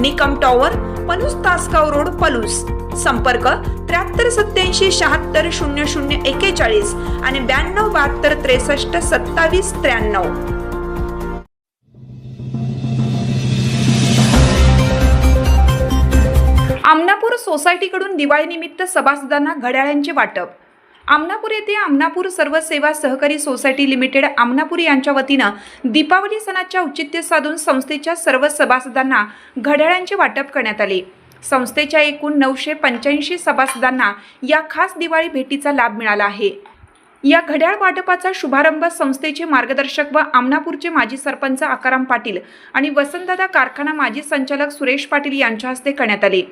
Nikam tower Palus Tasgaon road Palus. संपर्क त्र्याहत्तर सत्याऐंशी शहात्तर शून्य शून्य एकेचाळीस आणि ब्याण्णव बहात्तर त्रेसष्ट सत्तावीस त्र्याण्णव. आमनापूर सोसायटीकडून दिवाळीनिमित्त सभासदांना घड्याळांचे वाटप. आमनापूर येथे आमनापूर सर्व सेवा सहकारी सोसायटी लिमिटेड आमनापूर यांच्या वतीनं दीपावली सणाच्या औचित्य साधून संस्थेच्या सर्व सभासदांना घड्याळांचे वाटप करण्यात आले. संस्थेच्या एकूण नऊशे पंच्याऐंशी सभासदांना या खास दिवाळी भेटीचा लाभ मिळाला आहे. या घड्याळ वाटपाचा शुभारंभ संस्थेचे मार्गदर्शक व आमनापूरचे माजी सरपंच आकाराम पाटील आणि वसंतदादा कारखाना माजी संचालक सुरेश पाटील यांच्या हस्ते करण्यात आले.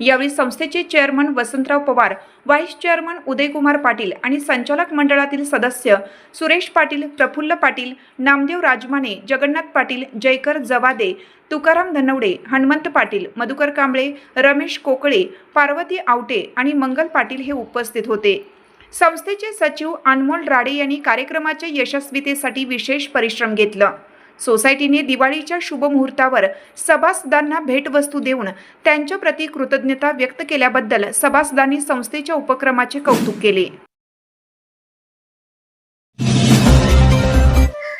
यावेळी संस्थेचे chairman Vasantrao Pawar vice chairman Udaykumar Patil आणि संचालक मंडळातील सदस्य सुरेश पाटील प्रफुल्ल पाटील नामदेव राजमाने जगन्नाथ पाटील जयकर जवादे तुकाराम धनवडे हनुमंत पाटील मधुकर कांबळे रमेश कोकळे पार्वती आवटे आणि मंगल पाटील हे उपस्थित होते. संस्थेचे सचिव अनमोल राडे यांनी कार्यक्रमाच्या यशस्वीतेसाठी विशेष परिश्रम घेतलं. सोसायटीने दिवाळीच्या शुभमुहूर्तावर सभासदांना भेटवस्तू देऊन त्यांच्या प्रती कृतज्ञता व्यक्त केल्याबद्दल सभासदांनी संस्थेच्या उपक्रमाचे कौतुक केले.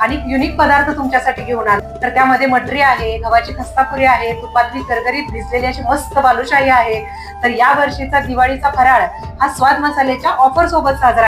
आणि युनिक पदार्थ तुमच्यासाठी घेऊन आले. तर त्यामध्ये मटरी आहे गव्हाची खस्तापुरी आहे तुपातली गरगरीत भिजलेली अशी मस्त बालुशाही आहे. तर या वर्षीचा दिवाळीचा फराळ हा स्वाद मसाल्याच्या ऑफर सोबत साजरा